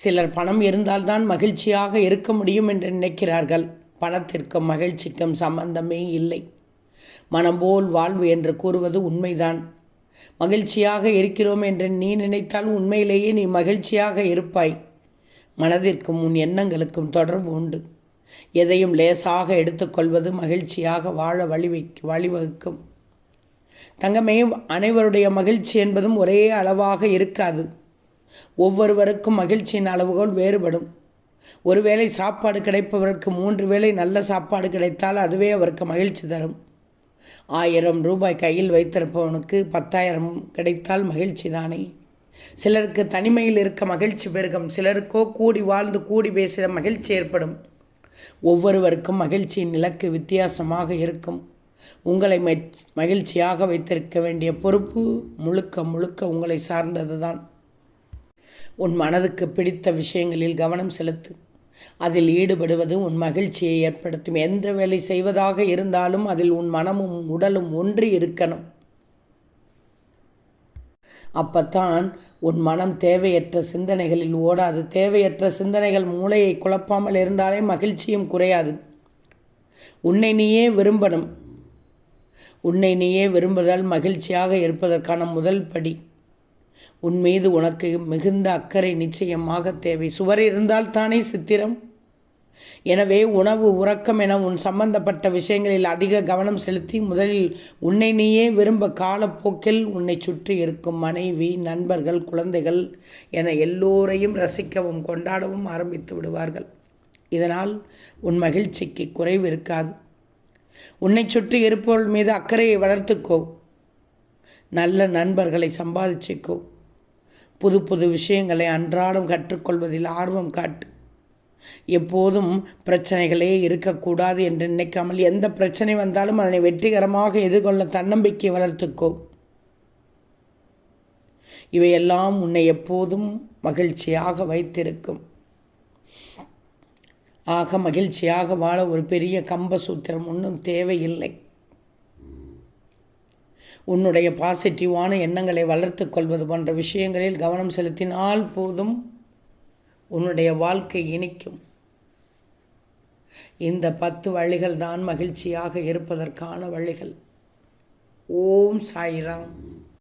சிலர் பணம் இருந்தால்தான் மகிழ்ச்சியாக இருக்க முடியும் என்று நினைக்கிறார்கள். பணத்திற்கும் மகிழ்ச்சிக்கும் சம்பந்தமே இல்லை. மனம் போல் வாழ்வு என்று கூறுவது உண்மைதான். மகிழ்ச்சியாக இருக்கிறோம் என்று நீ நினைத்தால் உண்மையிலேயே நீ மகிழ்ச்சியாக இருப்பாய். மனதிற்கும் உன் எண்ணங்களுக்கும் தொடர்பு உண்டு. எதையும் லேசாக எடுத்துக்கொள்வது மகிழ்ச்சியாக வாழ வழிவை வழிவகுக்கும். தங்கமே அனைவருடைய மகிழ்ச்சி என்பதும் ஒரே அளவாக இருக்காது. ஒவ்வொருவருக்கும் மகிழ்ச்சியின் அளவுகோல் வேறுபடும். ஒருவேளை சாப்பாடு கிடைப்பவருக்கு மூன்று வேளை நல்ல சாப்பாடு கிடைத்தால் அதுவே அவருக்கு மகிழ்ச்சி தரும். ஆயிரம் ரூபாய் கையில் வைத்திருப்பவனுக்கு பத்தாயிரம் கிடைத்தால் மகிழ்ச்சி தானே? சிலருக்கு தனிமையில் இருக்க மகிழ்ச்சி பெருகும். சிலருக்கோ கூடி வாழ்ந்து கூடி பேசுகிற மகிழ்ச்சி ஏற்படும். ஒவ்வொருவருக்கும் மகிழ்ச்சியின் இலக்கு வித்தியாசமாக இருக்கும். உங்களை மகிழ்ச்சியாக வைத்திருக்க வேண்டிய பொறுப்பு முழுக்க முழுக்க உங்களை சார்ந்தது தான் உன் மனதுக்கு பிடித்த விஷயங்களில் கவனம் செலுத்து. அதில் ஈடுபடுவது உன் மகிழ்ச்சியை ஏற்படுத்தும். எந்த வேலை செய்வதாக இருந்தாலும் அதில் உன் மனமும் உடலும் ஒன்றி இருக்கணும். அப்பத்தான் உன் மனம் தேவையற்ற சிந்தனைகளில் ஓடாது. தேவையற்ற சிந்தனைகள் மூளையை குழப்பாமல் இருந்தாலே மகிழ்ச்சியும் குறையாது. உன்னை நீயே விரும்பணும். உன்னை நீயே விரும்புதல் மகிழ்ச்சியாக இருப்பதற்கான முதல் படி. உன் மீது உனக்கு மிகுந்த அக்கறை நிச்சயமாக தேவை. சுவர் இருந்தால் தானே சித்திரம்? எனவே உணவு உறக்கம் என உன் சம்பந்தப்பட்ட விஷயங்களில் அதிக கவனம் செலுத்தி முதலில் உன்னை நீயே விரும்ப காலப்போக்கில் உன்னை சுற்றி இருக்கும் மனைவி நண்பர்கள் குழந்தைகள் என எல்லோரையும் ரசிக்கவும் கொண்டாடவும் ஆரம்பித்து விடுவார்கள். இதனால் உன் மகிழ்ச்சிக்கு குறைவு இருக்காது. உன்னை சுற்றி இருப்பவர்கள் மீது அக்கறையை வளர்த்துக்கோ. நல்ல நண்பர்களை சம்பாதிச்சுக்கோ. புது புது விஷயங்களை அன்றாடம் கற்றுக்கொள்வதில் ஆர்வம் காட்டு. எப்போதும் பிரச்சனைகளே இருக்கக்கூடாது என்று நினைக்காமல் எந்த பிரச்சனை வந்தாலும் அதனை வெற்றிகரமாக எதிர்கொள்ள தன்னம்பிக்கை வளர்த்துக்கோ. இவையெல்லாம் உன்னை எப்போதும் மகிழ்ச்சியாக வைத்திருக்கும். ஆக மகிழ்ச்சியாக வாழ ஒரு பெரிய கம்ப சூத்திரம் ஒன்றும் தேவையில்லை. உன்னுடைய பாசிட்டிவான எண்ணங்களை வளர்த்து கொள்வது போன்ற விஷயங்களில் கவனம் செலுத்தினால் போதும் உன்னுடைய வாழ்க்கை இனிக்கும். இந்த பத்து வழிகள் தான் மகிழ்ச்சியாக இருப்பதற்கான வழிகள். ஓம் சாய்ராம்.